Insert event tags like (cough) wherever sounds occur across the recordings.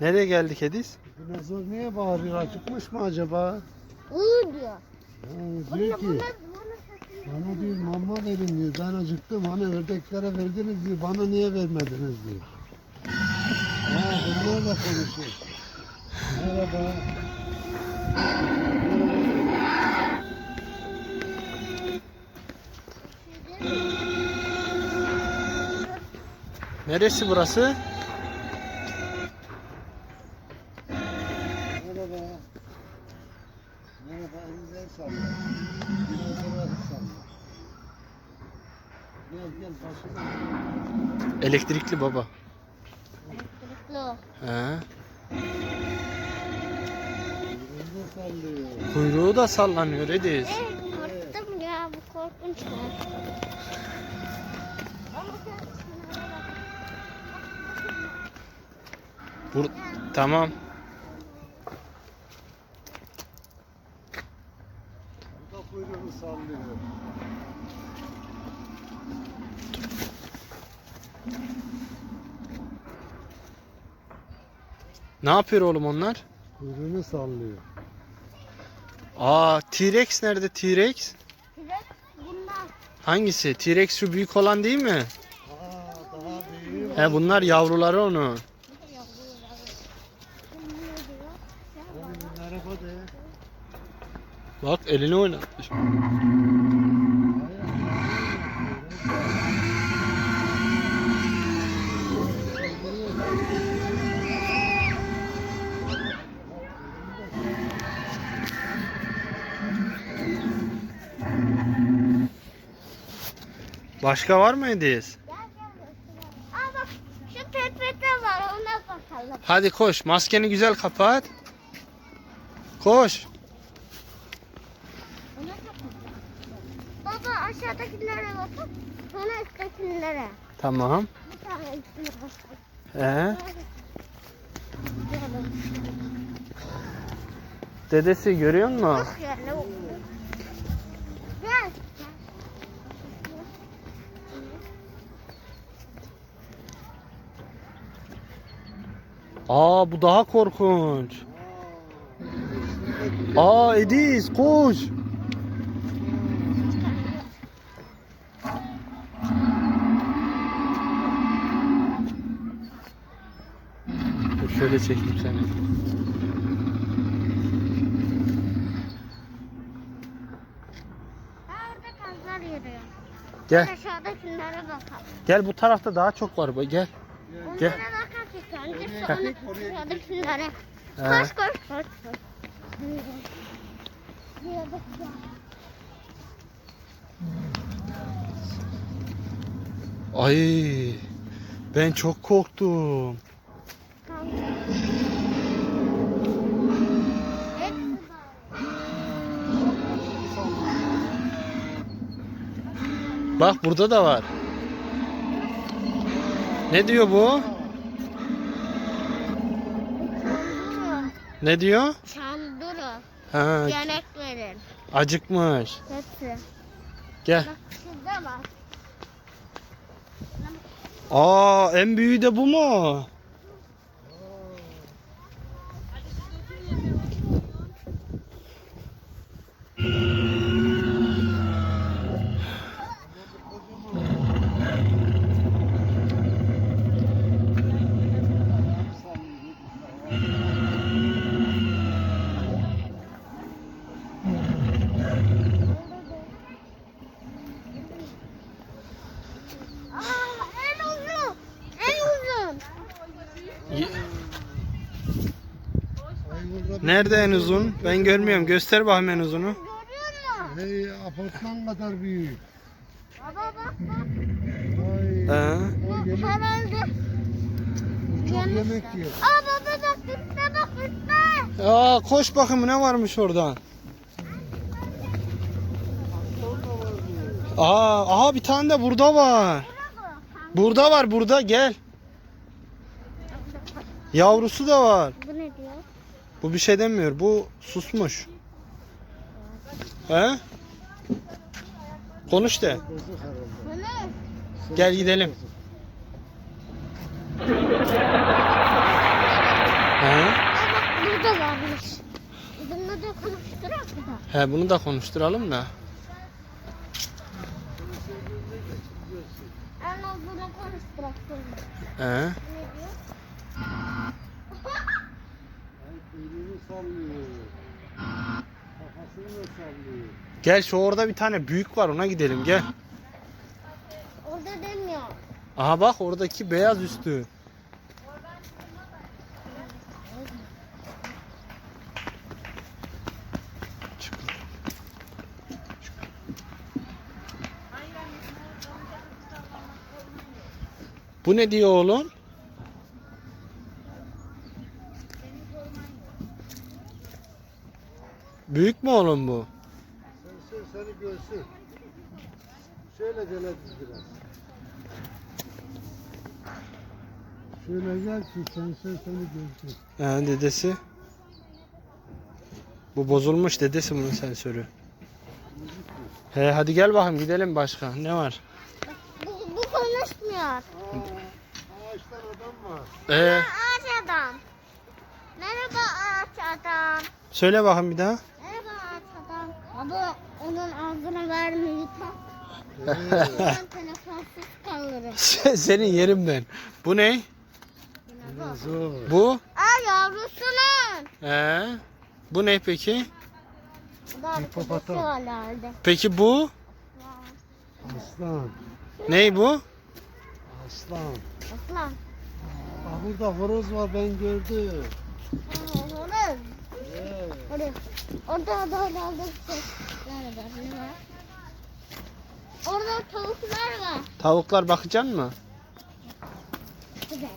Nereye geldik Ediz? Dinozor niye bağırıyor? Acıkmış mı acaba? Uuu diyor. Ha, diyor ki bana diyor mama verin diyor. Ben acıktım hani ördeklere verdiniz diyor. Bana niye vermediniz diyor. Ha bunlar da konuşuyor. Merhaba. Neresi burası? Merhaba. Merhaba elinize el salla. Dinozora el salla. Gel gel başına. Elektrikli baba. Elektrikli o. He. Elinize sallıyor. Kuyruğu da sallanıyor Ediz. Evet korktum ya bu korkunç mu? Bur tamam. Bu da kuyruğunu sallıyor. Ne yapıyor oğlum onlar? Kuyruğunu sallıyor. Aa T-Rex nerede T-Rex? Direkt bunlar. Hangisi? T-Rex şu büyük olan değil mi? Aa daha var. He bunlar yavruları onun. Bir de yavrular var. Şimdi ne diyor? Ya Hadi bir merhaba de. Bak elini oynatmış. Başka var mı göstereyim. Aa bak şu tepede var ona bakalım. Hadi koş maskeni güzel kapat. Koş. Ona bakalım. Baba aşağıdakilere bakın. Sonra üsttekilere. Tamam. Ee, dedesi görüyor musun? Aa bu daha korkunç. Aa Ediz koş. Dur şöyle çekeyim seni. Gel Aşağıdakilere bakalım. gel bu tarafta daha çok var. bak, Gel. Gel. Onlara aşağıdakilere. He. Koş koş koş. Ay ben çok korktum. Bak burada da var. Ne diyor bu? Ne diyor? Çanduru. Ha, Yemek verir. acıkmış. Hepsi. Gel. Bak şurada var. Aa en büyüğü de bu mu? Aa en uzun. En uzun. Ye- Ay burada bir- Nerede en uzun? Ben görmüyorum. Göster bakayım en uzunu. Görüyor musun? Hey apartman kadar büyük. Baba bak bak. Ay. O yemek, Herhalde. bu çok yemek yiyor. Aa baba bak üstte bak üstte. Aa koş bakayım ne varmış oradan. Aa aha bir tane de burada var. Burada var burada gel. Yavrusu da var. Bu ne diyor? Bu bir şey demiyor. Bu susmuş. He? Konuş de. Gel gidelim. He? Burada varmış. Bununla da konuşturak mı da? He bunu da konuşturalım da. Anne bunu konuşturak. He? Ne diyor? Ay kuyruğunu sallıyor. Kafasını da sallıyor. Gel şu orada bir tane büyük var ona gidelim gel. Orada demiyor. Aha bak oradaki beyaz üstü. Çık. Çık. Bu ne diyor oğlum? Büyük mü oğlum bu? Sen sen seni görsün. Şöyle gel biraz. Şöyle gel ki sen sen seni görsün. Ha, dedesi. Bu bozulmuş dedesi bunun sensörü. He hadi gel bakalım gidelim başka. Ne var? Bu, bu konuşmuyor. Aa, ağaçtan adam var. Ee, Ağaç adam. Merhaba ağaç adam. söyle bakayım bir daha. Baba onun ağzına verme lütfen. (laughs) Ben telefonsuz kalırım. (laughs) Senin yerim ben. Bu ne? Zor. Bu? Aa yavrusunun. Ee, bu ne peki? Bu da arkadaşı Hipopotam. Peki bu? Aslan. Ney bu? Aslan. Aslan. Bak burada horoz var ben gördüm. Aa, Orada. Evet. Orada. Orada da herhalde şey. Nerede? Ne var? Orada tavuklar var. Tavuklar bakacaksın mı? Güzel.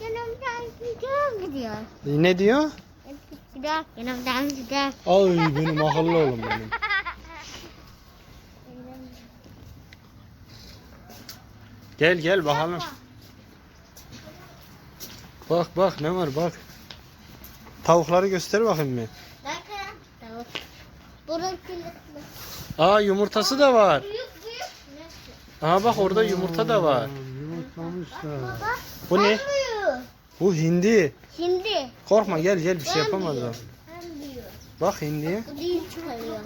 Yanımdan gidiyor gidiyor. Ne diyor? Gidiyor. Yanımdan gidiyor. Ay benim akıllı oğlum benim. Gel gel bakalım. Bak bak ne var bak. Tavukları göster bakayım bir. Bakın. Tavuk. Burun kilitli. Aa yumurtası da var. Büyük büyük. Ne? Aha bak orada yumurta da var. Yumurtlamışlar. Baba. Bu ne? Bu hindi. Şimdi. Korkma gel gel bir şey yapamaz o. Ben büyüğüm. Bak hindiye. Bu değil çıkarıyor.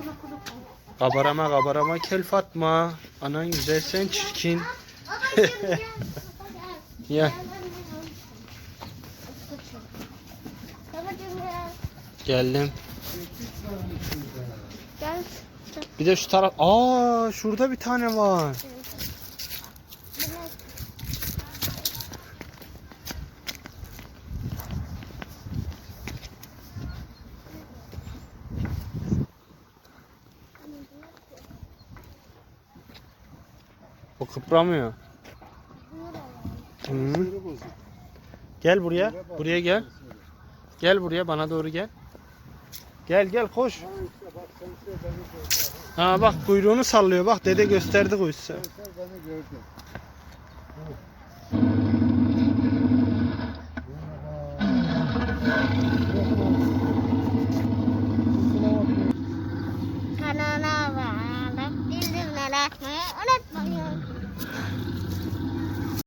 Kabarama kabarama kel Fatma. Anan güzel sen çirkin. (laughs) Gel. Babacığım gel. Geldim. Gel. Bir de şu taraf. Aa şurada bir tane var. O kıpramıyor. Hı. Gel buraya. Buraya gel. Gel buraya bana doğru gel. Gel gel koş. Ha bak kuyruğunu sallıyor. Bak dede gösterdi kuyruğu.